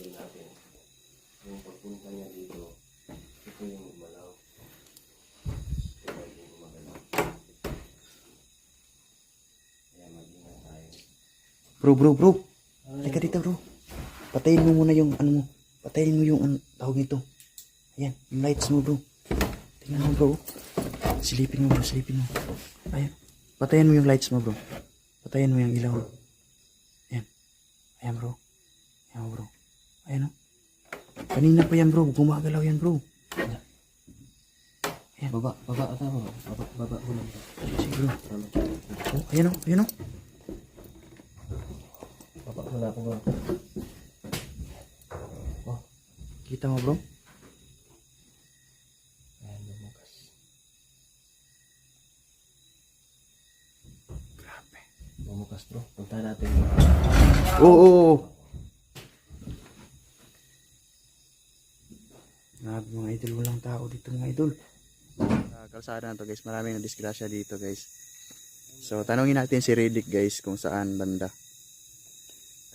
feel natin. Yung pagpunta niya dito, ito yung gumalaw. Ito yung gumagalaw. Kaya mag-ingat tayo. Bro, bro, bro. Teka dito, bro. Patayin mo muna yung ano mo. Patayin mo yung ano, tawag nito. Ayan, yung lights mo, bro. Tingnan mo, bro. Silipin mo, bro. Silipin mo. Ayan. Patayin mo yung lights mo, bro. Patayin mo yung ilaw. Ayan. Ayan, bro. Ayan, bro. Ayan, oh. Kanina pa yan, bro. Gumagalaw yan, bro. Ayan. Baba, baba, ata baba. Baba, baba lang. Sige, bro. Oh, ayan, oh. Ayan, oh. Baba na ako bro. Oh, Kita mo, bro? ayan bumukas. Grabe. Bumukas bro. Punta natin. Oo, oo, oo. Grabe mga idol, walang tao dito mga idol. Sa kalsada na to guys, maraming na disgrasya dito guys. So, tanongin natin si Riddick guys kung saan banda.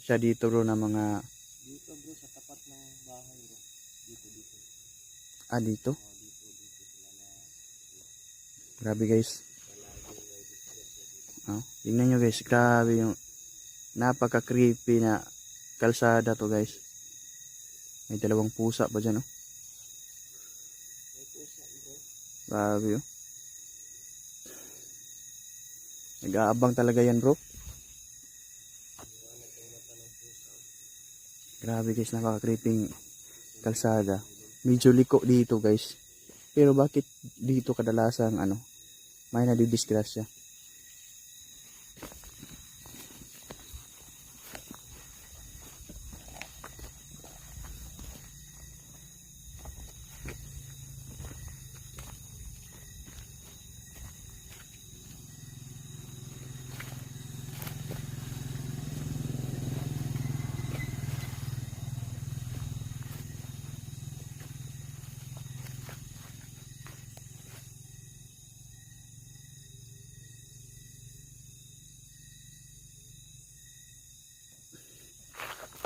Siya dito bro na mga... Dito bro, sa tapat ng bahay bro. Dito, dito. Ah, dito? Oh, dito, dito sila na. Grabe guys. Oh, tingnan nyo guys, grabe yung napaka-creepy na kalsada to guys. May dalawang pusa pa dyan oh. May pusa bro. Grabe oh. Nag-aabang talaga yan bro. Grabe guys, napaka-creeping kalsada. Medyo liko dito guys. Pero bakit dito kadalasang ano, may nadidisgrasya?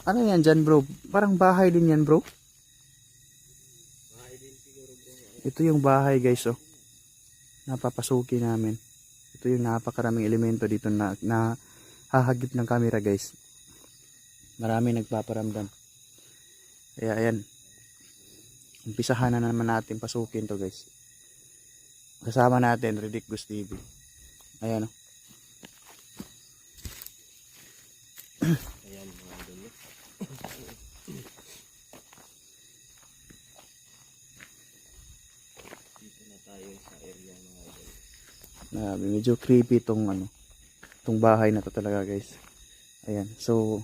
Ano yan dyan bro? Parang bahay din yan bro. Ito yung bahay guys oh. Napapasuki namin. Ito yung napakaraming elemento dito na, na hahagip ng camera guys. Marami nagpaparamdam. Kaya ayan. Umpisahan na naman natin pasukin to guys. Kasama natin Ridic Gus TV. Ayan oh. Ayan mga idol. no? Dito na tayo sa area mga idol. Grabe, medyo creepy tong ano, tong bahay na to talaga guys. Ayan. So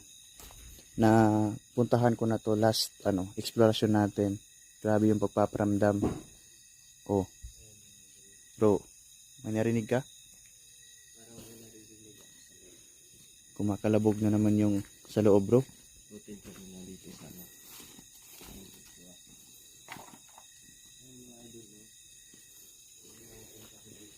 na puntahan ko na to last ano, exploration natin. Grabe yung pagpaparamdam. Oh. Bro, may narinig ka? Kumakalabog na naman yung sa loob, bro. Butin ko muna dito sana. Ayun, dito ah. Ayun, mga idol, no? Ayun, mga punta ko dito.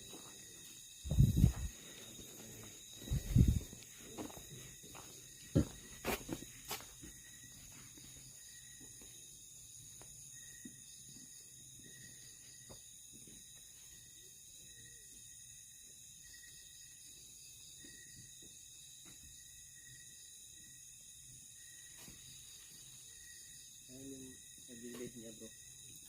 Ayun yung sa gilid niya bro.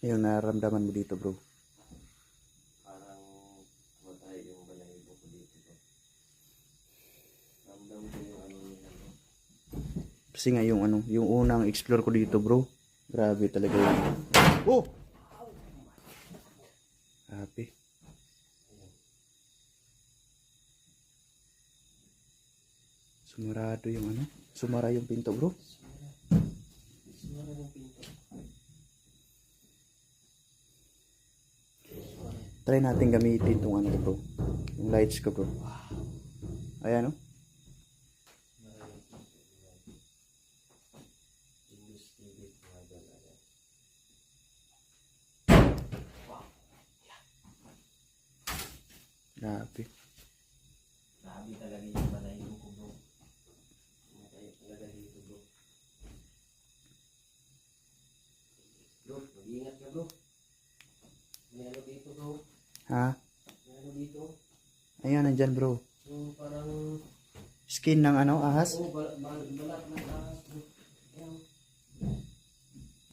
Yung nararamdaman mo dito bro. Parang tumatay yung balahibo ko dito bro. Ramdam ko yung ano nila bro. Kasi nga yung ano, yung unang explore ko dito bro. Grabe talaga yun. Oh! Grabe. Sumarado yung ano, sumara yung pinto bro. Sumara yung pinto. Try natin gamitin itong ano bro. Yung lights ko bro. Ayan oh. Mga doon. Ayan. Grabe. Grabe talaga yung balahibo ko bro. Tumatay talaga dito bro. Bro, mag-iingat ka bro. May ano dito bro. Ha? Ano dito. Ayan, nandyan bro. Yung parang Skin ng ano, ahas. Bal balat ng ahas.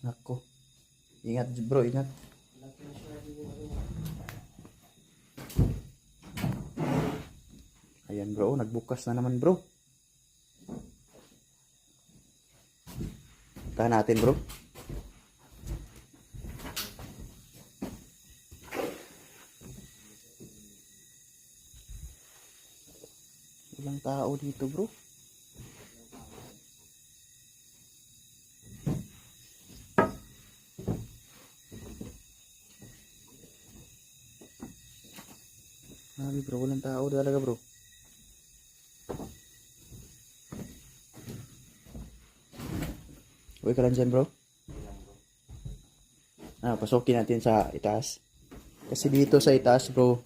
Nako. Ingat bro, ingat. Ayan bro, nagbukas na naman bro. Tahan natin bro. Walang tao dito bro. Grabe bro, walang tao talaga bro. Uy ka lang dyan bro. Ah, pasukin natin sa itaas. Kasi dito sa itaas bro,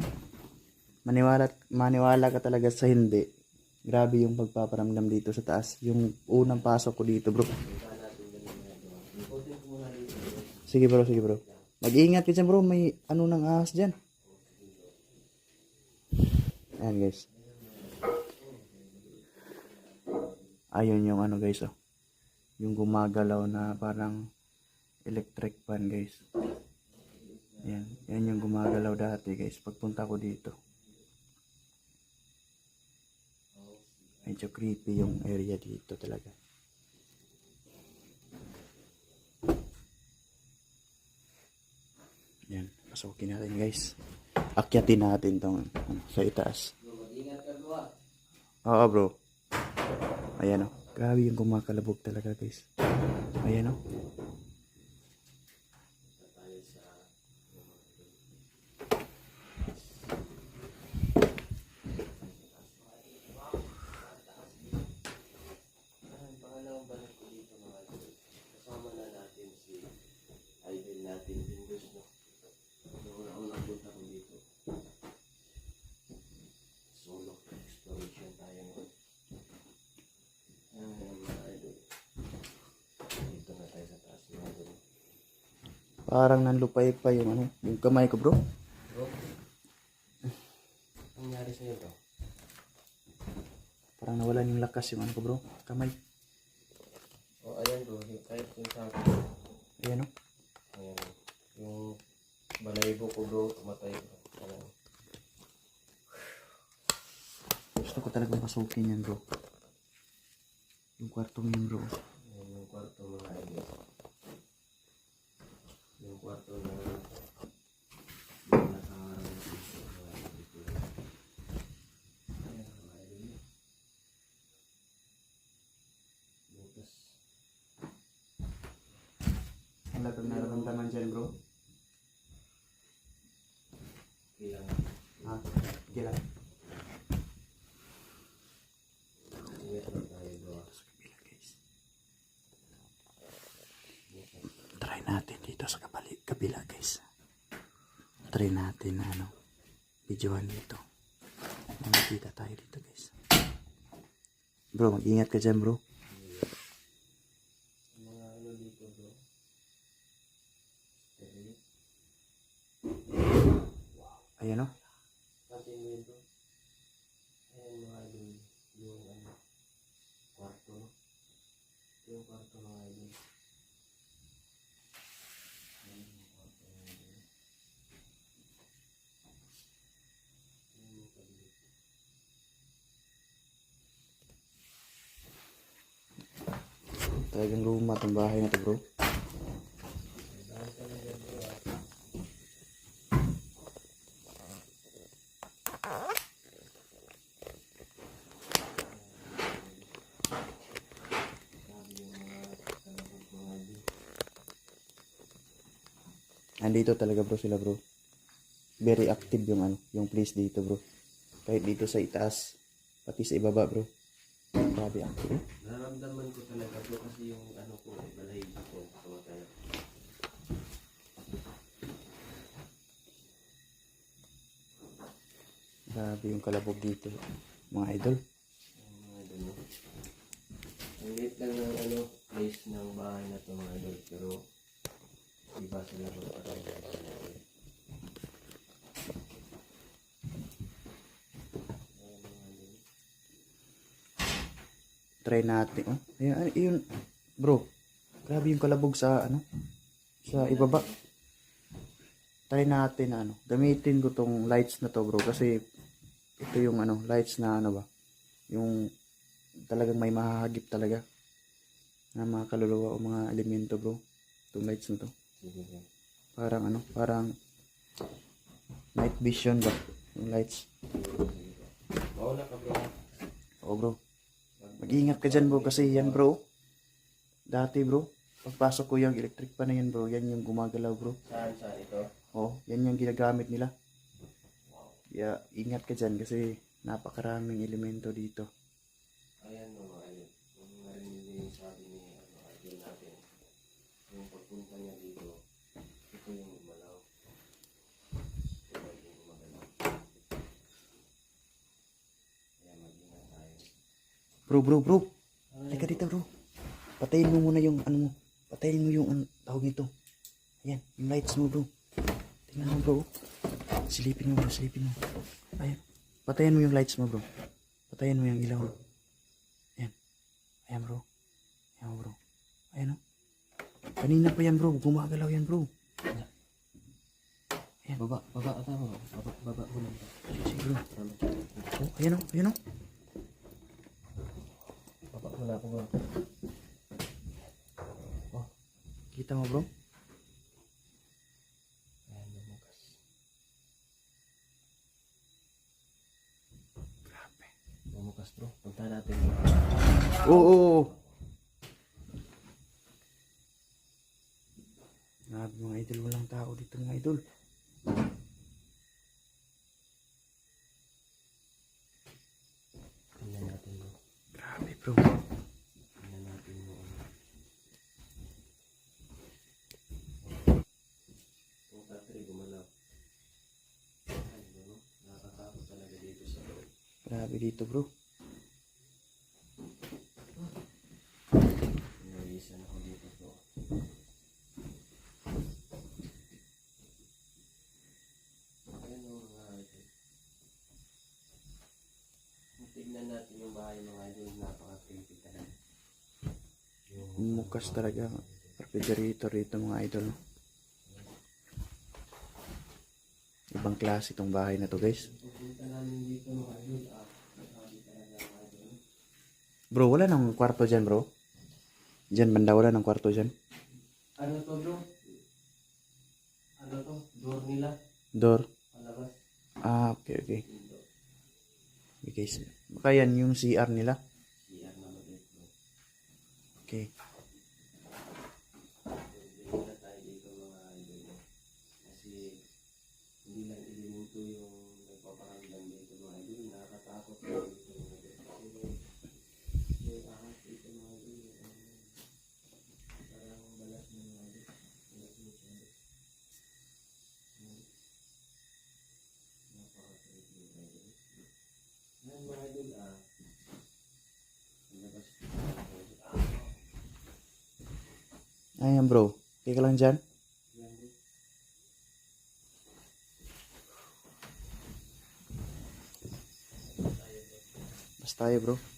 maniwala, maniwala ka talaga sa hindi. Grabe yung pagpaparamdam dito sa taas. Yung unang pasok ko dito bro. Sige bro, sige bro. Mag-iingat ka dyan bro, may ano ng ahas dyan. Ayan guys. Ayun yung ano guys oh. Yung gumagalaw na parang electric fan guys. Yan. Yan yung gumagalaw dati guys. Pagpunta ko dito. Medyo creepy yung area dito talaga. Yan. Pasukin natin guys. Akyatin natin tong ano, sa itaas. Oo bro. Ayan o. Grabe yung kumakalabog talaga guys. Ayan o. Ang pangalawang balik ko dito mga idol. Kasama na natin si idol natin Windows no. Yung una-unang punta ko dito. Solo exploration tayo ngayon. Ayan mga idol. Dito na tayo sa taas mga idol. Parang nanlupay pa yung ano, yung kamay ko bro. Bro, ang nangyari sa'yo bro? Parang nawalan yung lakas yung ano ko bro. Kamay. Oh, ayan bro, kahit yung sa akin. Ayan o. Ayan. Yung balayibo ko bro, tumatay bro. Ayan. Gusto ko talagang pasukin yan bro. Yung kwartong yun bro. Ayan yung kwarto mga idol. Yung kwarto na yung nakaharap dito, mga idol. Ayan mga idol. Bukas. Wala kang nararamdaman dyan bro. Kailangan. Ha? Kila. Ingat lang tayo bro. Sa kabila guys. Try natin dito sa kabali, kabila guys. Try natin na ano, videohan dito. May makita tayo dito guys. Bro, mag-ingat ka dyan bro. Yung mga ano dito bro. Steady. Ayan o. Pansin mo yun bro. Ayan mga idol. Yung ano. Kwarto. Ito yung kwarto mga idol. Ayan yung kwarto. Talagang luma tong bahay na to bro. Andito talaga bro sila bro. Very active yung ano, yung place dito bro. Kahit dito sa itaas, pati sa ibaba bro. Grabe active. eh. Nararamdaman ko talaga bro kasi yung ano ko, eh, balay ko, tumataya. Grabe yung kalabog dito. Mga idol. Mga dano. Ang liit lang ng ano, place ng bahay na to mga idol, pero iba sila bro parang Ayan, idol. Try natin. Oh, ayun, ay- ayun. Bro, grabe yung kalabog sa ano, sa ibaba. Try natin na ano, gamitin ko tong lights na to bro kasi ito yung ano, lights na ano ba, yung talagang may mahahagip talaga na mga kaluluwa o mga elemento bro. Itong lights na to. Parang ano, parang night vision ba, yung lights. Oo bro. Mag-iingat ka dyan bro kasi yan bro. Dati bro, pagpasok ko yung electric pa na yan bro, yan yung gumagalaw bro. Saan saan ito? Oo, yan yung ginagamit nila. Kaya ingat ka dyan kasi napakaraming elemento dito. Ayan mga idol. Kung narinig niyo yung sabi ni ano, idol natin, yung pagpunta niya dito, ito yung umalaw. Ito yung umagalaw. Kaya mag-ingat tayo. Bro, bro, bro. Teka dito bro. Patayin mo muna yung ano mo. Patayin mo yung ano, tawag nito. Ayan, yung lights mo bro. Tingnan mo bro. Silipin mo bro, silipin mo. Ayan. Patayin mo yung lights mo bro. Patayin mo yung ilaw. Ayan. Ayan bro. Ayan bro. Ayan o. Kanina pa yan bro. Gumagalaw yan bro. Ayan. Baba, baba ata. Baba, baba ko lang. Sige bro. Oh, ayan o. Ayan o. Baba ko lang ako bro. Oh. Kita mo bro? Ayan, lumukas. Grabe. Lumukas bro. Punta natin. Oo, oo, oo. Grabe mga idol, walang tao dito mga idol. Tingnan natin bro. Grabe bro. Tingnan natin mo. Yung battery gumalaw. Ay, ano? Nakakatakot talaga dito sa loob. Grabe dito bro. Pinalisan ako dito bro. Ayan o mga idol. Kung Tignan natin yung bahay mga idol. Napaka-creepy talaga. Mukas talaga. Refrigerator dito mga idol. Ibang klase itong bahay na to guys. pupunta namin dito mga idol. Ah, grabe talaga mga idol. Bro, wala nang kwarto dyan bro. Dyan banda wala nang kwarto dyan. Ano to bro? Ano to? Door nila? Door. Palabas? Ah, okay, okay. Okay guys. Baka yan yung CR nila. CR na mabit bro. Okay. Hindi na tayo dito mga idol. Kasi hindi lang ilimuto yung nagpaparamdam dito mga idol. Nakakatakot na dito mga idol. Kasi may, may ahas dito mga idol. Parang balas na mga idol. Balas mo siya. Napaka-creepy mga idol. Ngayon mga idol ah. Labas. Ah, Ayan bro. Okay ka lang dyan? Basta tayo bro.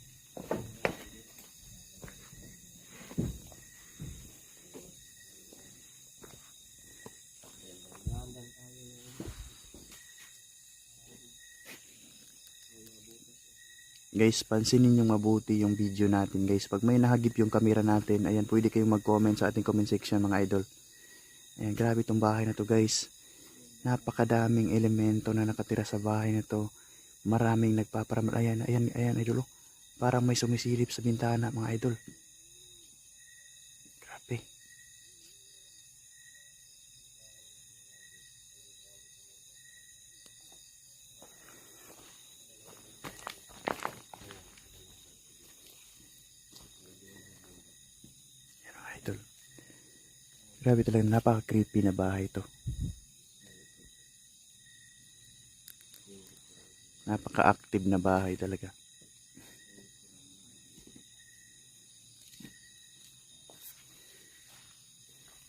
Guys, pansinin yung mabuti yung video natin guys. Pag may nahagip yung camera natin, ayan, pwede kayong mag-comment sa ating comment section mga idol. Ayan, grabe tong bahay na to guys. Napakadaming elemento na nakatira sa bahay na to. Maraming nagpaparam... Ayan, ayan, ayan, idol. oh. Parang may sumisilip sa bintana mga idol. Grabe talaga, napaka-creepy na bahay to. Napaka-active na bahay talaga.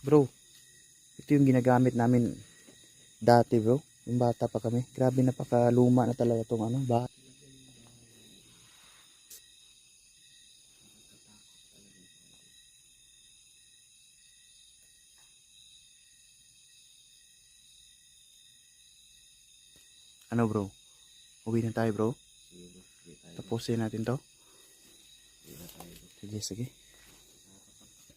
Bro, ito yung ginagamit namin dati bro. Yung bata pa kami. Grabe napakaluma na talaga tong ano, bahay. Ano bro? Uwi na tayo bro. Tapusin natin to. Sige, sige.